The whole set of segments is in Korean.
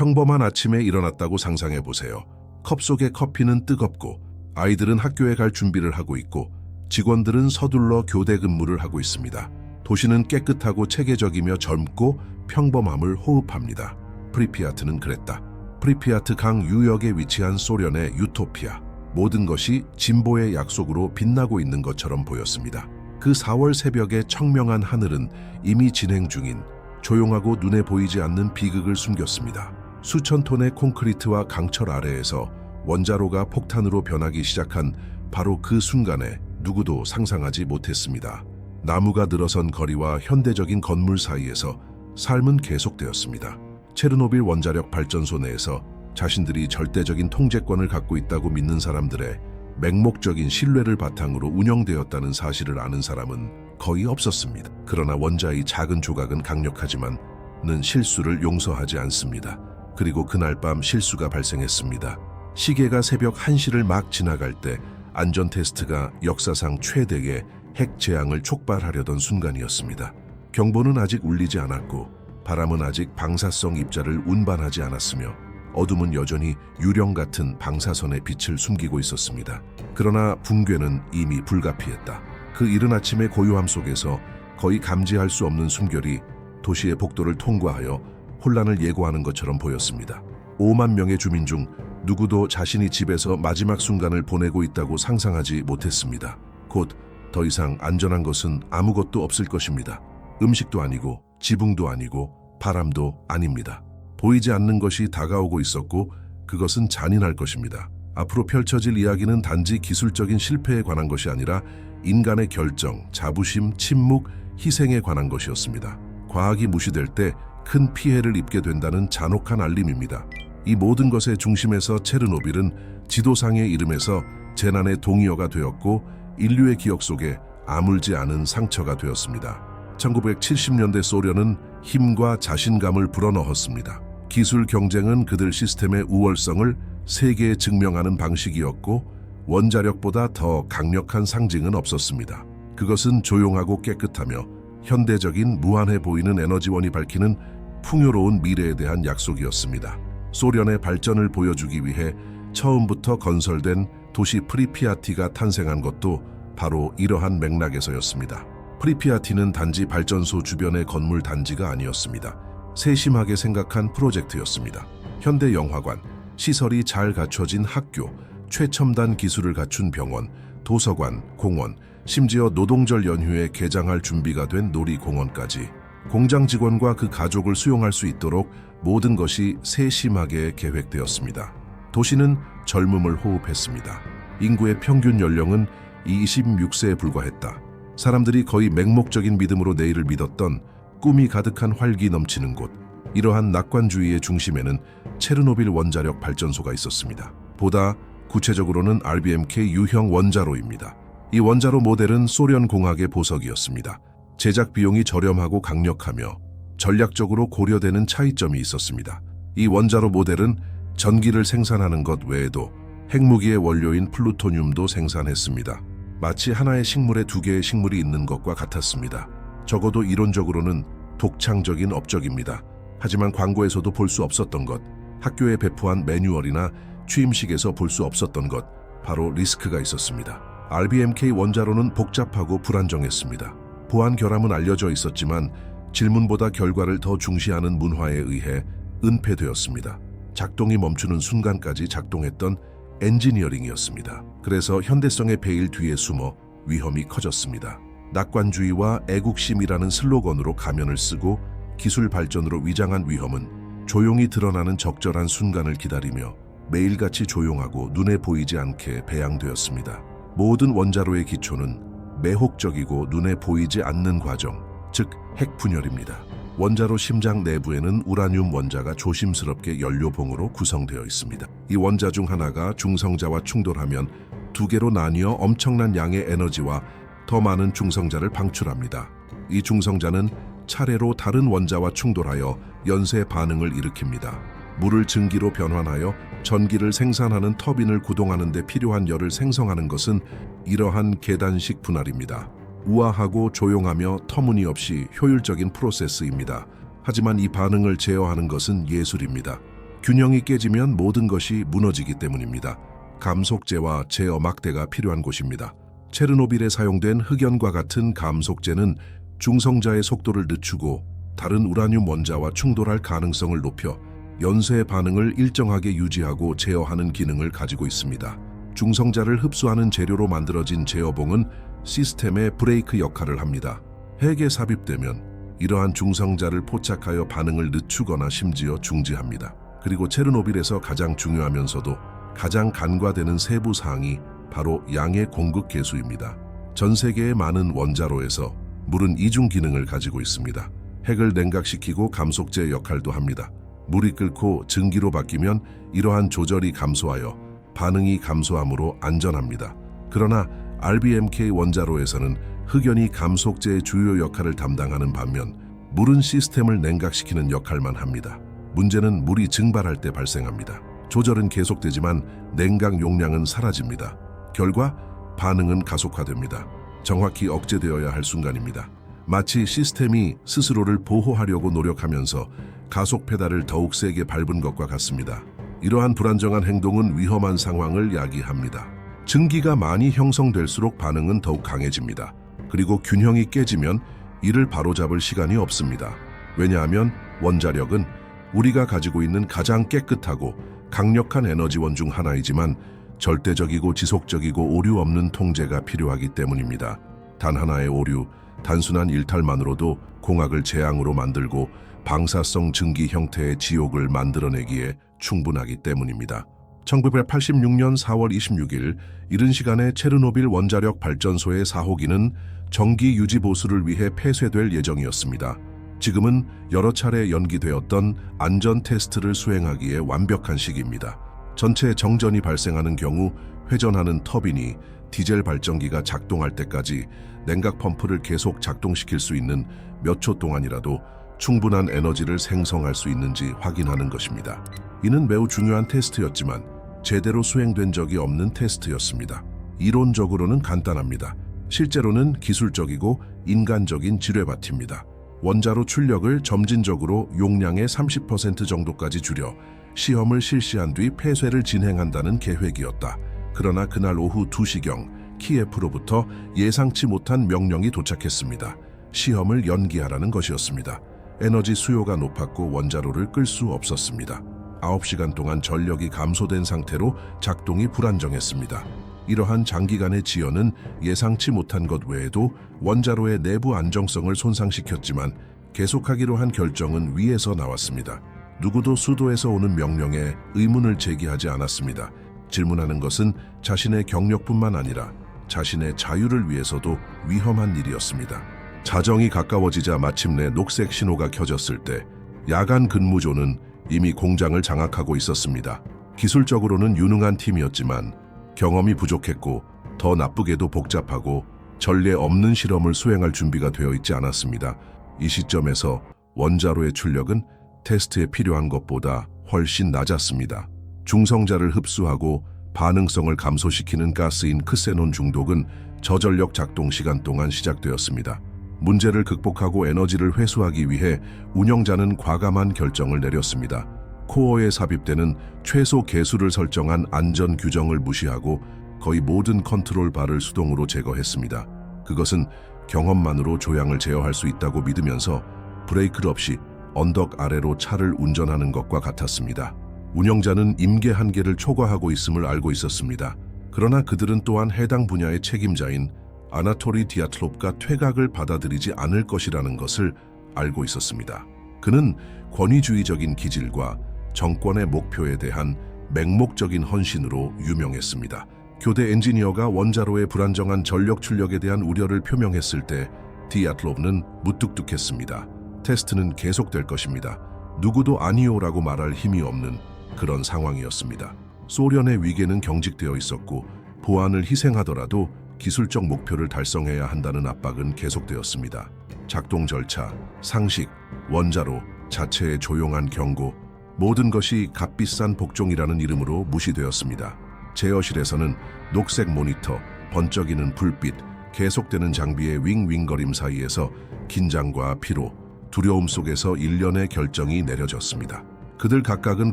평범한 아침에 일어났다고 상상해 보세요. 컵 속의 커피는 뜨겁고 아이들은 학교에 갈 준비를 하고 있고 직원들은 서둘러 교대 근무를 하고 있습니다. 도시는 깨끗하고 체계적이며 젊고 평범함을 호흡합니다. 프리피아트는 그랬다. 프리피아트 강 유역에 위치한 소련의 유토피아. 모든 것이 진보의 약속으로 빛나고 있는 것처럼 보였습니다. 그 4월 새벽의 청명한 하늘은 이미 진행 중인 조용하고 눈에 보이지 않는 비극을 숨겼습니다. 수천 톤의 콘크리트와 강철 아래에서 원자로가 폭탄으로 변하기 시작한 바로 그 순간에 누구도 상상하지 못했습니다. 나무가 늘어선 거리와 현대적인 건물 사이에서 삶은 계속되었습니다. 체르노빌 원자력 발전소 내에서 자신들이 절대적인 통제권을 갖고 있다고 믿는 사람들의 맹목적인 신뢰를 바탕으로 운영되었다는 사실을 아는 사람은 거의 없었습니다. 그러나 원자의 작은 조각은 강력하지만 는 실수를 용서하지 않습니다. 그리고 그날 밤 실수가 발생했습니다. 시계가 새벽 1시를 막 지나갈 때 안전 테스트가 역사상 최대의 핵 재앙을 촉발하려던 순간이었습니다. 경보는 아직 울리지 않았고 바람은 아직 방사성 입자를 운반하지 않았으며 어둠은 여전히 유령 같은 방사선의 빛을 숨기고 있었습니다. 그러나 붕괴는 이미 불가피했다. 그 이른 아침의 고요함 속에서 거의 감지할 수 없는 숨결이 도시의 복도를 통과하여 혼란을 예고하는 것처럼 보였습니다. 5만 명의 주민 중 누구도 자신이 집에서 마지막 순간을 보내고 있다고 상상하지 못했습니다. 곧 더 이상 안전한 것은 아무것도 없을 것입니다. 음식도 아니고 지붕도 아니고 바람도 아닙니다. 보이지 않는 것이 다가오고 있었고 그것은 잔인할 것입니다. 앞으로 펼쳐질 이야기는 단지 기술적인 실패에 관한 것이 아니라 인간의 결정, 자부심, 침묵, 희생에 관한 것이었습니다. 과학이 무시될 때 큰 피해를 입게 된다는 잔혹한 알림입니다. 이 모든 것의 중심에서 체르노빌은 지도상의 이름에서 재난의 동의어가 되었고 인류의 기억 속에 아물지 않은 상처가 되었습니다. 1970년대 소련은 힘과 자신감을 불어넣었습니다. 기술 경쟁은 그들 시스템의 우월성을 세계에 증명하는 방식이었고 원자력보다 더 강력한 상징은 없었습니다. 그것은 조용하고 깨끗하며 현대적인 무한해 보이는 에너지원이 밝히는 풍요로운 미래에 대한 약속이었습니다. 소련의 발전을 보여주기 위해 처음부터 건설된 도시 프리피아티가 탄생한 것도 바로 이러한 맥락에서였습니다. 프리피아티는 단지 발전소 주변의 건물 단지가 아니었습니다. 세심하게 생각한 프로젝트였습니다. 현대 영화관, 시설이 잘 갖춰진 학교, 최첨단 기술을 갖춘 병원, 도서관, 공원, 심지어 노동절 연휴에 개장할 준비가 된 놀이공원까지 공장 직원과 그 가족을 수용할 수 있도록 모든 것이 세심하게 계획되었습니다. 도시는 젊음을 호흡했습니다. 인구의 평균 연령은 26세에 불과했다. 사람들이 거의 맹목적인 믿음으로 내일을 믿었던 꿈이 가득한 활기 넘치는 곳. 이러한 낙관주의의 중심에는 체르노빌 원자력 발전소가 있었습니다. 보다 구체적으로는 RBMK 유형 원자로입니다. 이 원자로 모델은 소련 공학의 보석이었습니다. 제작 비용이 저렴하고 강력하며 전략적으로 고려되는 차이점이 있었습니다. 이 원자로 모델은 전기를 생산하는 것 외에도 핵무기의 원료인 플루토늄도 생산했습니다. 마치 하나의 식물에 두 개의 식물이 있는 것과 같았습니다. 적어도 이론적으로는 독창적인 업적입니다. 하지만 광고에서도 볼 수 없었던 것, 학교에 배포한 매뉴얼이나 취임식에서 볼 수 없었던 것, 바로 리스크가 있었습니다. RBMK 원자로는 복잡하고 불안정했습니다. 보안 결함은 알려져 있었지만 질문보다 결과를 더 중시하는 문화에 의해 은폐되었습니다. 작동이 멈추는 순간까지 작동했던 엔지니어링이었습니다. 그래서 현대성의 베일 뒤에 숨어 위험이 커졌습니다. 낙관주의와 애국심이라는 슬로건으로 가면을 쓰고 기술 발전으로 위장한 위험은 조용히 드러나는 적절한 순간을 기다리며 매일같이 조용하고 눈에 보이지 않게 배양되었습니다. 모든 원자로의 기초는 매혹적이고 눈에 보이지 않는 과정, 즉 핵분열입니다. 원자로 심장 내부에는 우라늄 원자가 조심스럽게 연료봉으로 구성되어 있습니다. 이 원자 중 하나가 중성자와 충돌하면 두 개로 나뉘어 엄청난 양의 에너지와 더 많은 중성자를 방출합니다. 이 중성자는 차례로 다른 원자와 충돌하여 연쇄 반응을 일으킵니다. 물을 증기로 변환하여 전기를 생산하는 터빈을 구동하는 데 필요한 열을 생성하는 것은 이러한 계단식 분할입니다. 우아하고 조용하며 터무니없이 효율적인 프로세스입니다. 하지만 이 반응을 제어하는 것은 예술입니다. 균형이 깨지면 모든 것이 무너지기 때문입니다. 감속제와 제어 막대가 필요한 곳입니다. 체르노빌에 사용된 흑연과 같은 감속제는 중성자의 속도를 늦추고 다른 우라늄 원자와 충돌할 가능성을 높여 연쇄 반응을 일정하게 유지하고 제어하는 기능을 가지고 있습니다. 중성자를 흡수하는 재료로 만들어진 제어봉은 시스템의 브레이크 역할을 합니다. 핵에 삽입되면 이러한 중성자를 포착하여 반응을 늦추거나 심지어 중지합니다. 그리고 체르노빌에서 가장 중요하면서도 가장 간과되는 세부 사항이 바로 양의 공급 계수입니다. 전 세계의 많은 원자로에서 물은 이중 기능을 가지고 있습니다. 핵을 냉각시키고 감속제 역할도 합니다. 물이 끓고 증기로 바뀌면 이러한 조절이 감소하여 반응이 감소하므로 안전합니다. 그러나 RBMK 원자로에서는 흑연이 감속제의 주요 역할을 담당하는 반면 물은 시스템을 냉각시키는 역할만 합니다. 문제는 물이 증발할 때 발생합니다. 조절은 계속되지만 냉각 용량은 사라집니다. 결과 반응은 가속화됩니다. 정확히 억제되어야 할 순간입니다. 마치 시스템이 스스로를 보호하려고 노력하면서 가속 페달을 더욱 세게 밟은 것과 같습니다. 이러한 불안정한 행동은 위험한 상황을 야기합니다. 증기가 많이 형성될수록 반응은 더욱 강해집니다. 그리고 균형이 깨지면 이를 바로잡을 시간이 없습니다. 왜냐하면 원자력은 우리가 가지고 있는 가장 깨끗하고 강력한 에너지원 중 하나이지만 절대적이고 지속적이고 오류 없는 통제가 필요하기 때문입니다. 단 하나의 오류, 단순한 일탈만으로도 공학을 재앙으로 만들고 방사성 증기 형태의 지옥을 만들어내기에 충분하기 때문입니다. 1986년 4월 26일 이른 시간에 체르노빌 원자력 발전소의 4호기는 정기 유지 보수를 위해 폐쇄될 예정이었습니다. 지금은 여러 차례 연기되었던 안전 테스트를 수행하기에 완벽한 시기입니다. 전체 정전이 발생하는 경우 회전하는 터빈이 디젤 발전기가 작동할 때까지 냉각 펌프를 계속 작동시킬 수 있는 몇 초 동안이라도 충분한 에너지를 생성할 수 있는지 확인하는 것입니다. 이는 매우 중요한 테스트였지만 제대로 수행된 적이 없는 테스트였습니다. 이론적으로는 간단합니다. 실제로는 기술적이고 인간적인 지뢰밭입니다. 원자로 출력을 점진적으로 용량의 30% 정도까지 줄여 시험을 실시한 뒤 폐쇄를 진행한다는 계획이었다. 그러나 그날 오후 2시경 키예프로부터 예상치 못한 명령이 도착했습니다. 시험을 연기하라는 것이었습니다. 에너지 수요가 높았고 원자로를 끌 수 없었습니다. 9시간 동안 전력이 감소된 상태로 작동이 불안정했습니다. 이러한 장기간의 지연은 예상치 못한 것 외에도 원자로의 내부 안정성을 손상시켰지만 계속하기로 한 결정은 위에서 나왔습니다. 누구도 수도에서 오는 명령에 의문을 제기하지 않았습니다. 질문하는 것은 자신의 경력뿐만 아니라 자신의 자유를 위해서도 위험한 일이었습니다. 자정이 가까워지자 마침내 녹색 신호가 켜졌을 때 야간 근무조는 이미 공장을 장악하고 있었습니다. 기술적으로는 유능한 팀이었지만 경험이 부족했고 더 나쁘게도 복잡하고 전례 없는 실험을 수행할 준비가 되어 있지 않았습니다. 이 시점에서 원자로의 출력은 테스트에 필요한 것보다 훨씬 낮았습니다. 중성자를 흡수하고 반응성을 감소시키는 가스인 크세논 중독은 저전력 작동 시간 동안 시작되었습니다. 문제를 극복하고 에너지를 회수하기 위해 운영자는 과감한 결정을 내렸습니다. 코어에 삽입되는 최소 개수를 설정한 안전 규정을 무시하고 거의 모든 컨트롤 바를 수동으로 제거했습니다. 그것은 경험만으로 조향을 제어할 수 있다고 믿으면서 브레이크를 없이 언덕 아래로 차를 운전하는 것과 같았습니다. 운영자는 임계 한계를 초과하고 있음을 알고 있었습니다. 그러나 그들은 또한 해당 분야의 책임자인 아나토리 디아틀롭가 퇴각을 받아들이지 않을 것이라는 것을 알고 있었습니다. 그는 권위주의적인 기질과 정권의 목표에 대한 맹목적인 헌신으로 유명했습니다. 교대 엔지니어가 원자로의 불안정한 전력 출력에 대한 우려를 표명했을 때 디아틀롭는 무뚝뚝했습니다. 테스트는 계속될 것입니다. 누구도 아니오라고 말할 힘이 없는 그런 상황이었습니다. 소련의 위계는 경직되어 있었고 보안을 희생하더라도 기술적 목표를 달성해야 한다는 압박은 계속되었습니다. 작동 절차, 상식, 원자로, 자체의 조용한 경고, 모든 것이 값비싼 복종이라는 이름으로 무시되었습니다. 제어실에서는 녹색 모니터, 번쩍이는 불빛, 계속되는 장비의 윙윙거림 사이에서 긴장과 피로, 두려움 속에서 일련의 결정이 내려졌습니다. 그들 각각은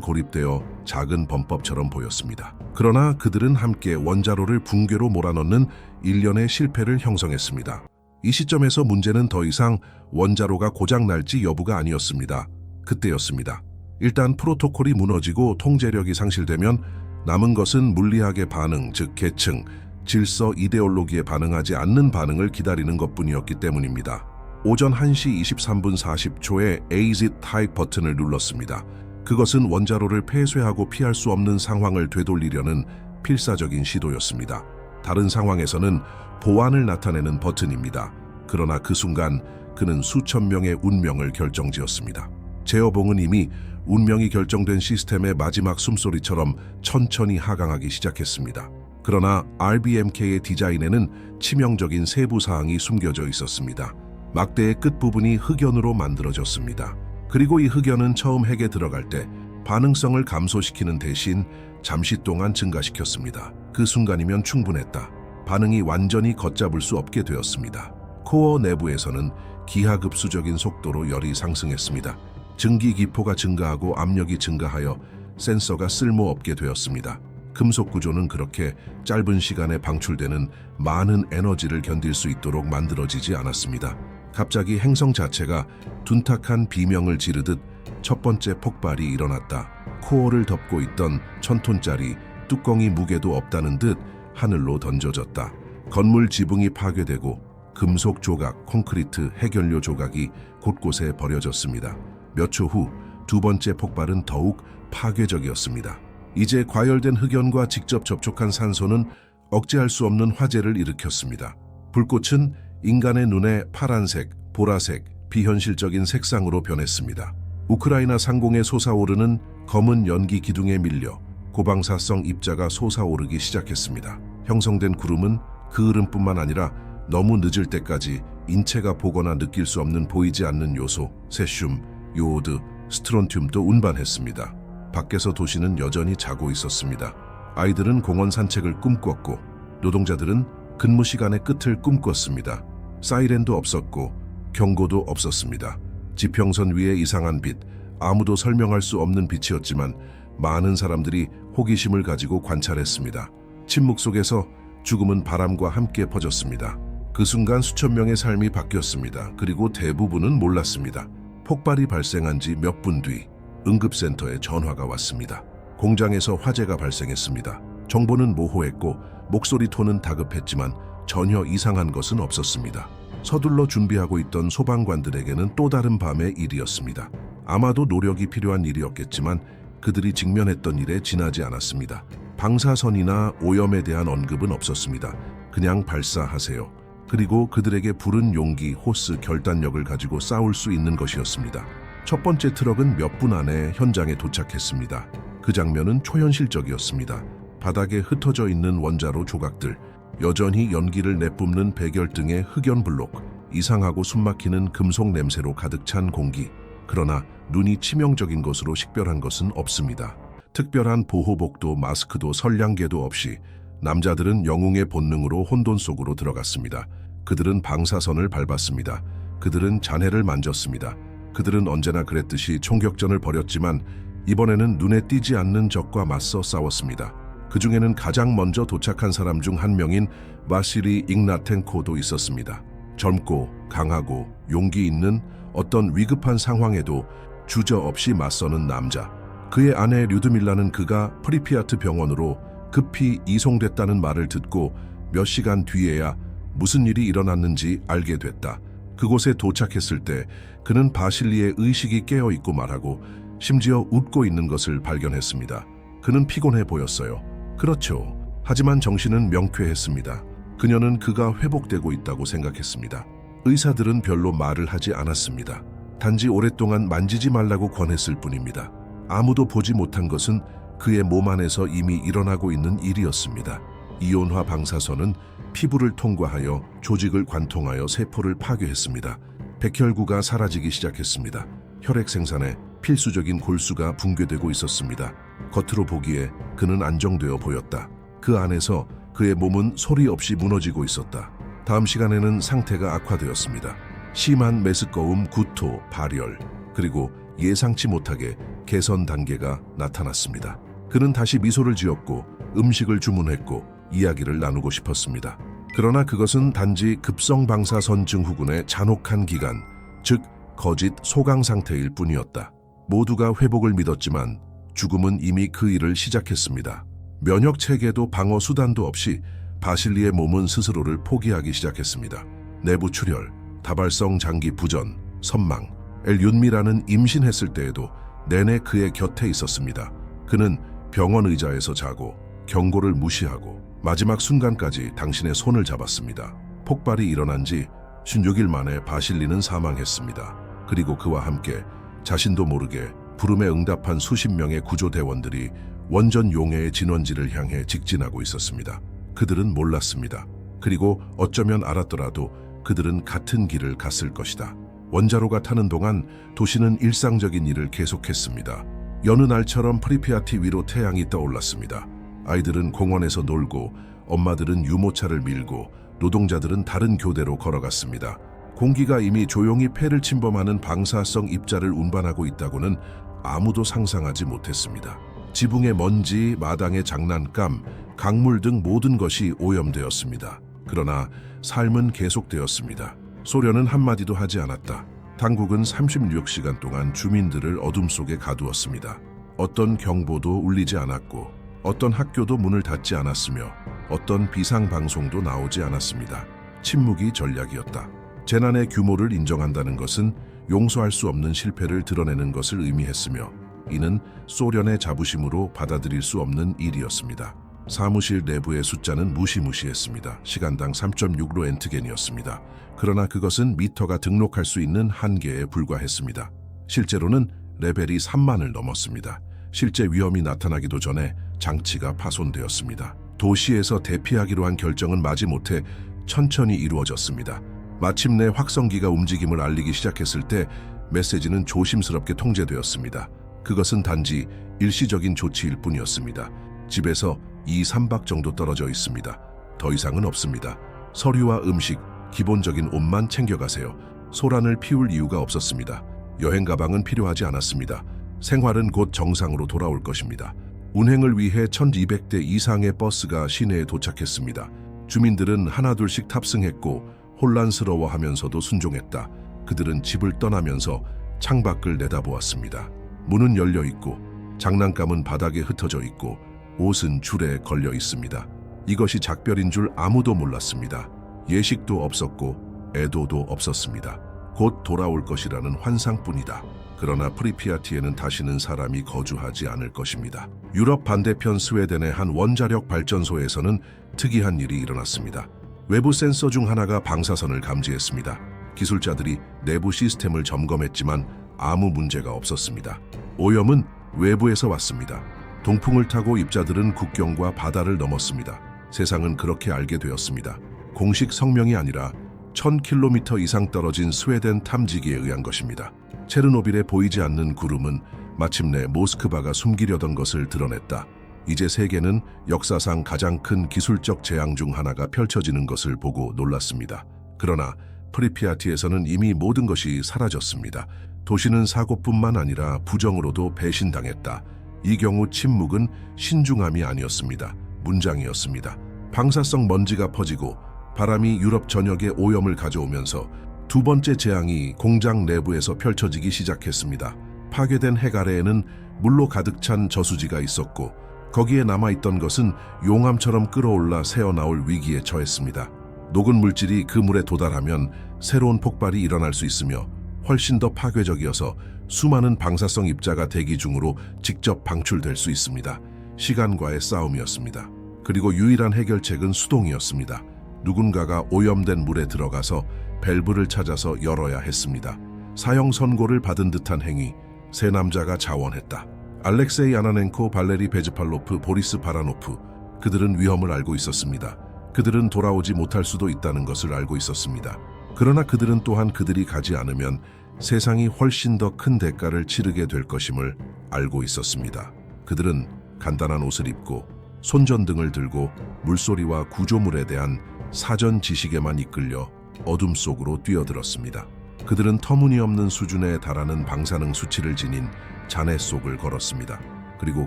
고립되어 작은 범법처럼 보였습니다. 그러나 그들은 함께 원자로를 붕괴로 몰아넣는 일련의 실패를 형성했습니다. 이 시점에서 문제는 더 이상 원자로가 고장날지 여부가 아니었습니다. 그때였습니다. 일단 프로토콜이 무너지고 통제력이 상실되면 남은 것은 물리학의 반응, 즉 계층, 질서 이데올로기에 반응하지 않는 반응을 기다리는 것뿐이었기 때문입니다. 오전 1시 23분 40초에 exit type 버튼을 눌렀습니다. 그것은 원자로를 폐쇄하고 피할 수 없는 상황을 되돌리려는 필사적인 시도였습니다. 다른 상황에서는 보안을 나타내는 버튼입니다. 그러나 그 순간 그는 수천 명의 운명을 결정지었습니다. 제어봉은 이미 운명이 결정된 시스템의 마지막 숨소리처럼 천천히 하강하기 시작했습니다. 그러나 RBMK의 디자인에는 치명적인 세부 사항이 숨겨져 있었습니다. 막대의 끝부분이 흑연으로 만들어졌습니다. 그리고 이 흑연은 처음 핵에 들어갈 때 반응성을 감소시키는 대신 잠시 동안 증가시켰습니다. 그 순간이면 충분했다. 반응이 완전히 걷잡을 수 없게 되었습니다. 코어 내부에서는 기하급수적인 속도로 열이 상승했습니다. 증기 기포가 증가하고 압력이 증가하여 센서가 쓸모없게 되었습니다. 금속 구조는 그렇게 짧은 시간에 방출되는 많은 에너지를 견딜 수 있도록 만들어지지 않았습니다. 갑자기 행성 자체가 둔탁한 비명을 지르듯 첫 번째 폭발이 일어났다. 코어를 덮고 있던 천톤짜리 뚜껑이 무게도 없다는 듯 하늘로 던져졌다. 건물 지붕이 파괴되고 금속 조각, 콘크리트, 해결료 조각이 곳곳에 버려졌습니다. 몇 초 후 두 번째 폭발은 더욱 파괴적이었습니다. 이제 과열된 흑연과 직접 접촉한 산소는 억제할 수 없는 화재를 일으켰습니다. 불꽃은 인간의 눈에 파란색, 보라색, 비현실적인 색상으로 변했습니다. 우크라이나 상공에 솟아오르는 검은 연기 기둥에 밀려 고방사성 입자가 솟아오르기 시작했습니다. 형성된 구름은 그 흐름뿐만 아니라 너무 늦을 때까지 인체가 보거나 느낄 수 없는 보이지 않는 요소, 세슘, 요오드, 스트론튬도 운반했습니다. 밖에서 도시는 여전히 자고 있었습니다. 아이들은 공원 산책을 꿈꿨고 노동자들은 근무 시간의 끝을 꿈꿨습니다. 사이렌도 없었고 경고도 없었습니다. 지평선 위에 이상한 빛, 아무도 설명할 수 없는 빛이었지만 많은 사람들이 호기심을 가지고 관찰했습니다. 침묵 속에서 죽음은 바람과 함께 퍼졌습니다. 그 순간 수천 명의 삶이 바뀌었습니다. 그리고 대부분은 몰랐습니다. 폭발이 발생한 지 몇 분 뒤 응급센터에 전화가 왔습니다. 공장에서 화재가 발생했습니다. 정보는 모호했고 목소리 톤은 다급했지만 전혀 이상한 것은 없었습니다. 서둘러 준비하고 있던 소방관들에게는 또 다른 밤의 일이었습니다. 아마도 노력이 필요한 일이었겠지만 그들이 직면했던 일에 지나지 않았습니다. 방사선이나 오염에 대한 언급은 없었습니다. 그냥 발사하세요. 그리고 그들에게 부른 용기, 호스, 결단력을 가지고 싸울 수 있는 것이었습니다. 첫 번째 트럭은 몇 분 안에 현장에 도착했습니다. 그 장면은 초현실적이었습니다. 바닥에 흩어져 있는 원자로 조각들, 여전히 연기를 내뿜는 백열 등의 흑연 블록, 이상하고 숨막히는 금속 냄새로 가득 찬 공기. 그러나 눈이 치명적인 것으로 식별한 것은 없습니다. 특별한 보호복도 마스크도 선량계도 없이 남자들은 영웅의 본능으로 혼돈 속으로 들어갔습니다. 그들은 방사선을 밟았습니다. 그들은 잔해를 만졌습니다. 그들은 언제나 그랬듯이 총격전을 벌였지만 이번에는 눈에 띄지 않는 적과 맞서 싸웠습니다. 그 중에는 가장 먼저 도착한 사람 중 한 명인 바시리 잉나텐코도 있었습니다. 젊고 강하고 용기 있는 어떤 위급한 상황에도 주저없이 맞서는 남자. 그의 아내 류드밀라는 그가 프리피아트 병원으로 급히 이송됐다는 말을 듣고 몇 시간 뒤에야 무슨 일이 일어났는지 알게 됐다. 그곳에 도착했을 때 그는 바실리의 의식이 깨어 있고 말하고 심지어 웃고 있는 것을 발견했습니다. 그는 피곤해 보였어요. 그렇죠. 하지만 정신은 명쾌했습니다. 그녀는 그가 회복되고 있다고 생각했습니다. 의사들은 별로 말을 하지 않았습니다. 단지 오랫동안 만지지 말라고 권했을 뿐입니다. 아무도 보지 못한 것은 그의 몸 안에서 이미 일어나고 있는 일이었습니다. 이온화 방사선은 피부를 통과하여 조직을 관통하여 세포를 파괴했습니다. 백혈구가 사라지기 시작했습니다. 혈액 생산에 필수적인 골수가 붕괴되고 있었습니다. 겉으로 보기에 그는 안정되어 보였다. 그 안에서 그의 몸은 소리 없이 무너지고 있었다. 다음 시간에는 상태가 악화되었습니다. 심한 메스꺼움, 구토, 발열, 그리고 예상치 못하게 개선 단계가 나타났습니다. 그는 다시 미소를 지었고 음식을 주문했고 이야기를 나누고 싶었습니다. 그러나 그것은 단지 급성 방사선 증 후군의 잔혹한 기간, 즉 거짓 소강 상태일 뿐이었다. 모두가 회복을 믿었지만 죽음은 이미 그 일을 시작했습니다. 면역 체계도 방어 수단도 없이 바실리의 몸은 스스로를 포기하기 시작했습니다. 내부 출혈, 다발성 장기 부전, 선망, 엘 윤미라는 임신했을 때에도 내내 그의 곁에 있었습니다. 그는 병원 의자에서 자고 경고를 무시하고 마지막 순간까지 당신의 손을 잡았습니다. 폭발이 일어난 지 16일 만에 바실리는 사망했습니다. 그리고 그와 함께 자신도 모르게 부름에 응답한 수십 명의 구조대원들이 원전 용해의 진원지를 향해 직진하고 있었습니다. 그들은 몰랐습니다. 그리고 어쩌면 알았더라도 그들은 같은 길을 갔을 것이다. 원자로가 타는 동안 도시는 일상적인 일을 계속했습니다. 여느 날처럼 프리피아티 위로 태양이 떠올랐습니다. 아이들은 공원에서 놀고 엄마들은 유모차를 밀고 노동자들은 다른 교대로 걸어갔습니다. 공기가 이미 조용히 폐를 침범하는 방사성 입자를 운반하고 있다고는 아무도 상상하지 못했습니다. 지붕의 먼지, 마당의 장난감, 강물 등 모든 것이 오염되었습니다. 그러나 삶은 계속되었습니다. 소련은 한마디도 하지 않았다. 당국은 36시간 동안 주민들을 어둠 속에 가두었습니다. 어떤 경보도 울리지 않았고 어떤 학교도 문을 닫지 않았으며 어떤 비상 방송도 나오지 않았습니다. 침묵이 전략이었다. 재난의 규모를 인정한다는 것은 용서할 수 없는 실패를 드러내는 것을 의미했으며 이는 소련의 자부심으로 받아들일 수 없는 일이었습니다. 사무실 내부의 숫자는 무시무시했습니다. 시간당 3.6로 엔트겐이었습니다. 그러나 그것은 미터가 등록할 수 있는 한계에 불과했습니다. 실제로는 레벨이 3만을 넘었습니다. 실제 위험이 나타나기도 전에 장치가 파손되었습니다. 도시에서 대피하기로 한 결정은 마지못해 천천히 이루어졌습니다. 마침내 확성기가 움직임을 알리기 시작했을 때 메시지는 조심스럽게 통제되었습니다. 그것은 단지 일시적인 조치일 뿐이었습니다. 집에서 2, 3박 정도 떨어져 있습니다. 더 이상은 없습니다. 서류와 음식, 기본적인 옷만 챙겨가세요. 소란을 피울 이유가 없었습니다. 여행 가방은 필요하지 않았습니다. 생활은 곧 정상으로 돌아올 것입니다. 운행을 위해 1200대 이상의 버스가 시내에 도착했습니다. 주민들은 하나둘씩 탑승했고 혼란스러워하면서도 순종했다. 그들은 집을 떠나면서 창밖을 내다보았습니다. 문은 열려 있고 장난감은 바닥에 흩어져 있고 옷은 줄에 걸려 있습니다. 이것이 작별인 줄 아무도 몰랐습니다. 예식도 없었고 애도도 없었습니다. 곧 돌아올 것이라는 환상뿐이다. 그러나 프리피아티에는 다시는 사람이 거주하지 않을 것입니다. 유럽 반대편 스웨덴의 한 원자력 발전소에서는 특이한 일이 일어났습니다. 외부 센서 중 하나가 방사선을 감지했습니다. 기술자들이 내부 시스템을 점검했지만 아무 문제가 없었습니다. 오염은 외부에서 왔습니다. 동풍을 타고 입자들은 국경과 바다를 넘었습니다. 세상은 그렇게 알게 되었습니다. 공식 성명이 아니라 1000km 이상 떨어진 스웨덴 탐지기에 의한 것입니다. 체르노빌에 보이지 않는 구름은 마침내 모스크바가 숨기려던 것을 드러냈다. 이제 세계는 역사상 가장 큰 기술적 재앙 중 하나가 펼쳐지는 것을 보고 놀랐습니다. 그러나 프리피아티에서는 이미 모든 것이 사라졌습니다. 도시는 사고뿐만 아니라 부정으로도 배신당했다. 이 경우 침묵은 신중함이 아니었습니다. 문장이었습니다. 방사성 먼지가 퍼지고 바람이 유럽 전역에 오염을 가져오면서 두 번째 재앙이 공장 내부에서 펼쳐지기 시작했습니다. 파괴된 핵 아래에는 물로 가득 찬 저수지가 있었고 거기에 남아있던 것은 용암처럼 끌어올라 새어나올 위기에 처했습니다. 녹은 물질이 그 물에 도달하면 새로운 폭발이 일어날 수 있으며 훨씬 더 파괴적이어서 수많은 방사성 입자가 대기 중으로 직접 방출될 수 있습니다. 시간과의 싸움이었습니다. 그리고 유일한 해결책은 수동이었습니다. 누군가가 오염된 물에 들어가서 밸브를 찾아서 열어야 했습니다. 사형 선고를 받은 듯한 행위, 세 남자가 자원했다. 알렉세이 아나넨코, 발레리 베즈팔로프, 보리스 바라노프. 그들은 위험을 알고 있었습니다. 그들은 돌아오지 못할 수도 있다는 것을 알고 있었습니다. 그러나 그들은 또한 그들이 가지 않으면 세상이 훨씬 더 큰 대가를 치르게 될 것임을 알고 있었습니다. 그들은 간단한 옷을 입고 손전등을 들고 물소리와 구조물에 대한 사전 지식에만 이끌려 어둠 속으로 뛰어들었습니다. 그들은 터무니없는 수준에 달하는 방사능 수치를 지닌 잔해 속을 걸었습니다. 그리고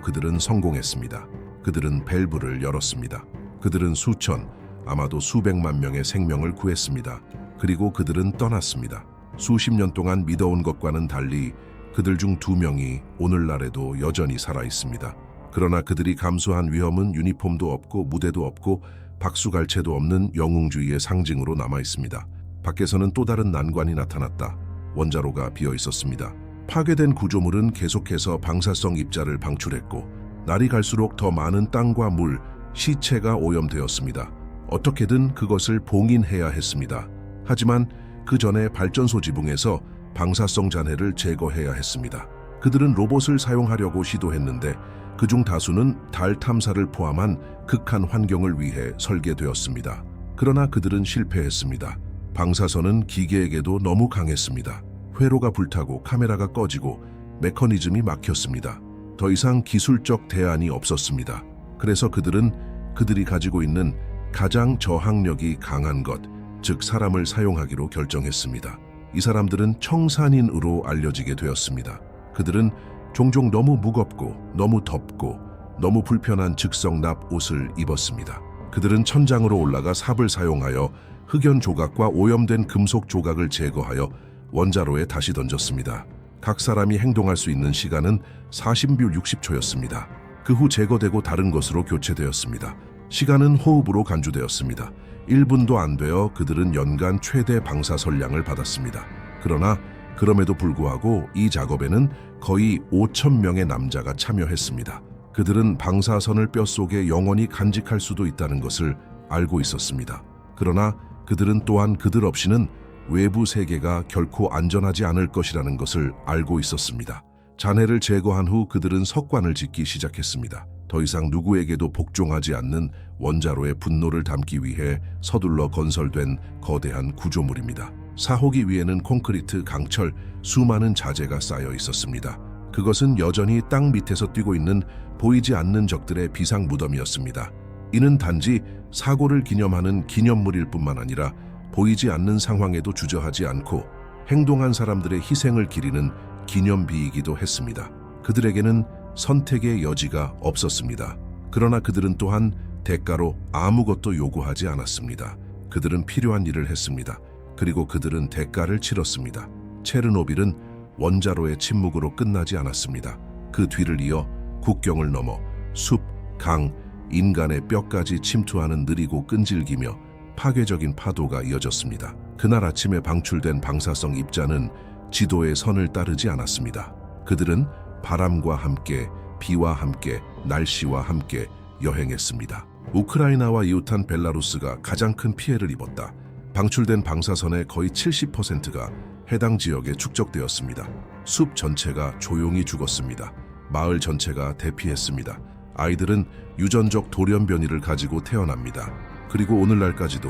그들은 성공했습니다. 그들은 밸브를 열었습니다. 그들은 수천, 아마도 수백만 명의 생명을 구했습니다. 그리고 그들은 떠났습니다. 수십 년 동안 믿어온 것과는 달리 그들 중 두 명이 오늘날에도 여전히 살아 있습니다. 그러나 그들이 감수한 위험은 유니폼도 없고 무대도 없고 박수갈채도 없는 영웅주의의 상징으로 남아 있습니다. 밖에서는 또 다른 난관이 나타났다. 원자로가 비어 있었습니다. 파괴된 구조물은 계속해서 방사성 입자를 방출했고 날이 갈수록 더 많은 땅과 물, 시체가 오염되었습니다. 어떻게든 그것을 봉인해야 했습니다. 하지만 그 전에 발전소 지붕에서 방사성 잔해를 제거해야 했습니다. 그들은 로봇을 사용하려고 시도했는데 그중 다수는 달 탐사를 포함한 극한 환경을 위해 설계되었습니다. 그러나 그들은 실패했습니다. 방사선은 기계에게도 너무 강했습니다. 회로가 불타고 카메라가 꺼지고 메커니즘이 막혔습니다. 더 이상 기술적 대안이 없었습니다. 그래서 그들은 그들이 가지고 있는 가장 저항력이 강한 것, 즉 사람을 사용하기로 결정했습니다. 이 사람들은 청산인으로 알려지게 되었습니다. 그들은 종종 너무 무겁고 너무 덥고 너무 불편한 즉석납 옷을 입었습니다. 그들은 천장으로 올라가 삽을 사용하여 흑연 조각과 오염된 금속 조각을 제거하여 원자로에 다시 던졌습니다. 각 사람이 행동할 수 있는 시간은 40秒 60초였습니다. 그 후 제거되고 다른 것으로 교체되었습니다. 시간은 호흡으로 간주되었습니다. 1분도 안 되어 그들은 연간 최대 방사 선량을 받았습니다. 그러나 그럼에도 불구하고 이 작업에는 거의 5천 명의 남자가 참여했습니다. 그들은 방사선을 뼛속에 영원히 간직할 수도 있다는 것을 알고 있었습니다. 그러나 그들은 또한 그들 없이는 외부 세계가 결코 안전하지 않을 것이라는 것을 알고 있었습니다. 잔해를 제거한 후 그들은 석관을 짓기 시작했습니다. 더 이상 누구에게도 복종하지 않는 원자로의 분노를 담기 위해 서둘러 건설된 거대한 구조물입니다. 사호기 위에는 콘크리트, 강철, 수많은 자재가 쌓여 있었습니다. 그것은 여전히 땅 밑에서 뛰고 있는 보이지 않는 적들의 비상 무덤이었습니다. 이는 단지 사고를 기념하는 기념물일 뿐만 아니라 보이지 않는 상황에도 주저하지 않고 행동한 사람들의 희생을 기리는 기념비이기도 했습니다. 그들에게는 선택의 여지가 없었습니다. 그러나 그들은 또한 대가로 아무것도 요구하지 않았습니다. 그들은 필요한 일을 했습니다. 그리고 그들은 대가를 치렀습니다. 체르노빌은 원자로의 침묵으로 끝나지 않았습니다. 그 뒤를 이어 국경을 넘어 숲, 강, 인간의 뼈까지 침투하는 느리고 끈질기며 파괴적인 파도가 이어졌습니다. 그날 아침에 방출된 방사성 입자는 지도의 선을 따르지 않았습니다. 그들은 바람과 함께 비와 함께 날씨와 함께 여행했습니다. 우크라이나와 이웃한 벨라루스가 가장 큰 피해를 입었다. 방출된 방사선의 거의 70%가 해당 지역에 축적되었습니다. 숲 전체가 조용히 죽었습니다. 마을 전체가 대피했습니다. 아이들은 유전적 돌연변이를 가지고 태어납니다. 그리고 오늘날까지도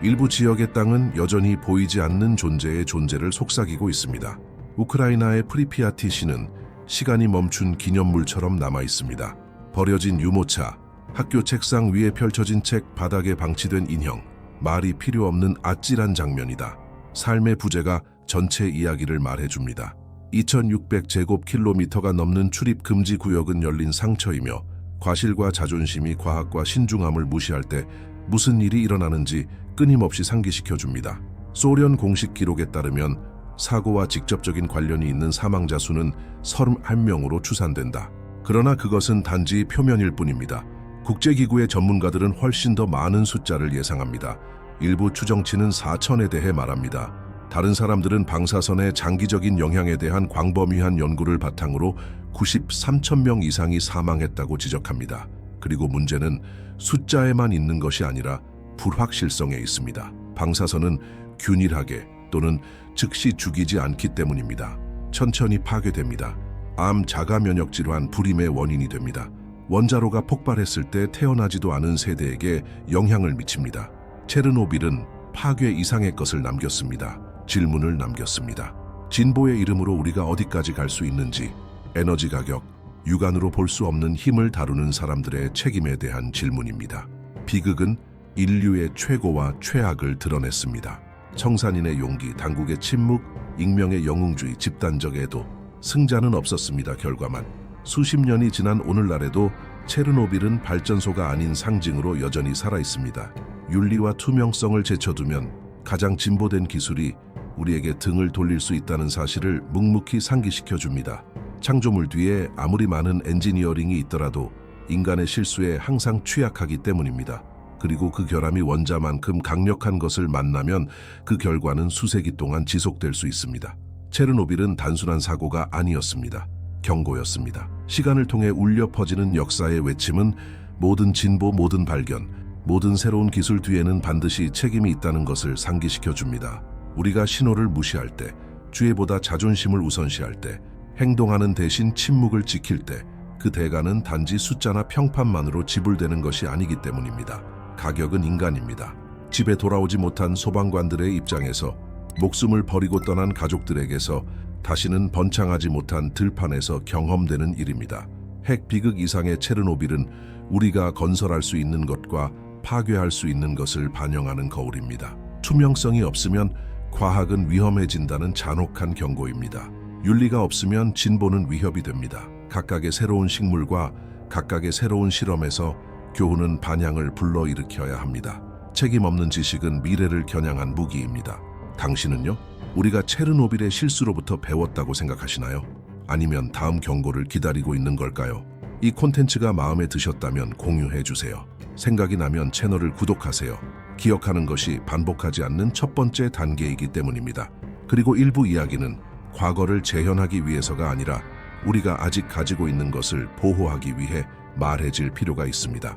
일부 지역의 땅은 여전히 보이지 않는 존재의 존재를 속삭이고 있습니다. 우크라이나의 프리피아티 시는 시간이 멈춘 기념물처럼 남아 있습니다. 버려진 유모차, 학교 책상 위에 펼쳐진 책 바닥에 방치된 인형, 말이 필요 없는 아찔한 장면이다. 삶의 부재가 전체 이야기를 말해줍니다. 2600제곱킬로미터가 넘는 출입 금지 구역은 열린 상처이며 과실과 자존심이 과학과 신중함을 무시할 때 무슨 일이 일어나는지 끊임없이 상기시켜 줍니다. 소련 공식 기록에 따르면 사고와 직접적인 관련이 있는 사망자 수는 31명으로 추산된다. 그러나 그것은 단지 표면일 뿐입니다. 국제기구의 전문가들은 훨씬 더 많은 숫자를 예상합니다. 일부 추정치는 4천에 대해 말합니다. 다른 사람들은 방사선의 장기적인 영향에 대한 광범위한 연구를 바탕으로 93천 명 이상이 사망했다고 지적합니다. 그리고 문제는 숫자에만 있는 것이 아니라 불확실성에 있습니다. 방사선은 균일하게 또는 즉시 죽이지 않기 때문입니다. 천천히 파괴됩니다. 암, 자가 면역 질환, 불임의 원인이 됩니다. 원자로가 폭발했을 때 태어나지도 않은 세대에게 영향을 미칩니다. 체르노빌은 파괴 이상의 것을 남겼습니다. 질문을 남겼습니다. 진보의 이름으로 우리가 어디까지 갈 수 있는지, 에너지 가격, 육안으로 볼 수 없는 힘을 다루는 사람들의 책임에 대한 질문입니다. 비극은 인류의 최고와 최악을 드러냈습니다. 청산인의 용기, 당국의 침묵, 익명의 영웅주의, 집단적 애도, 승자는 없었습니다. 결과만 수십 년이 지난 오늘날에도 체르노빌은 발전소가 아닌 상징으로 여전히 살아 있습니다. 윤리와 투명성을 제쳐두면 가장 진보된 기술이 우리에게 등을 돌릴 수 있다는 사실을 묵묵히 상기시켜 줍니다. 창조물 뒤에 아무리 많은 엔지니어링이 있더라도 인간의 실수에 항상 취약하기 때문입니다. 그리고 그 결함이 원자만큼 강력한 것을 만나면 그 결과는 수세기 동안 지속될 수 있습니다. 체르노빌은 단순한 사고가 아니었습니다. 경고였습니다. 시간을 통해 울려 퍼지는 역사의 외침은 모든 진보, 모든 발견, 모든 새로운 기술 뒤에는 반드시 책임이 있다는 것을 상기시켜 줍니다. 우리가 신호를 무시할 때, 주의보다 자존심을 우선시할 때, 행동하는 대신 침묵을 지킬 때, 그 대가는 단지 숫자나 평판만으로 지불되는 것이 아니기 때문입니다. 가격은 인간입니다. 집에 돌아오지 못한 소방관들의 입장에서 목숨을 버리고 떠난 가족들에게서 다시는 번창하지 못한 들판에서 경험되는 일입니다. 핵 비극 이상의 체르노빌은 우리가 건설할 수 있는 것과 파괴할 수 있는 것을 반영하는 거울입니다. 투명성이 없으면 과학은 위험해진다는 잔혹한 경고입니다. 윤리가 없으면 진보는 위협이 됩니다. 각각의 새로운 식물과 각각의 새로운 실험에서 교훈은 반향을 불러일으켜야 합니다. 책임 없는 지식은 미래를 겨냥한 무기입니다. 당신은요? 우리가 체르노빌의 실수로부터 배웠다고 생각하시나요? 아니면 다음 경고를 기다리고 있는 걸까요? 이 콘텐츠가 마음에 드셨다면 공유해 주세요. 생각이 나면 채널을 구독하세요. 기억하는 것이 반복하지 않는 첫 번째 단계이기 때문입니다. 그리고 일부 이야기는 과거를 재현하기 위해서가 아니라 우리가 아직 가지고 있는 것을 보호하기 위해 말해질 필요가 있습니다.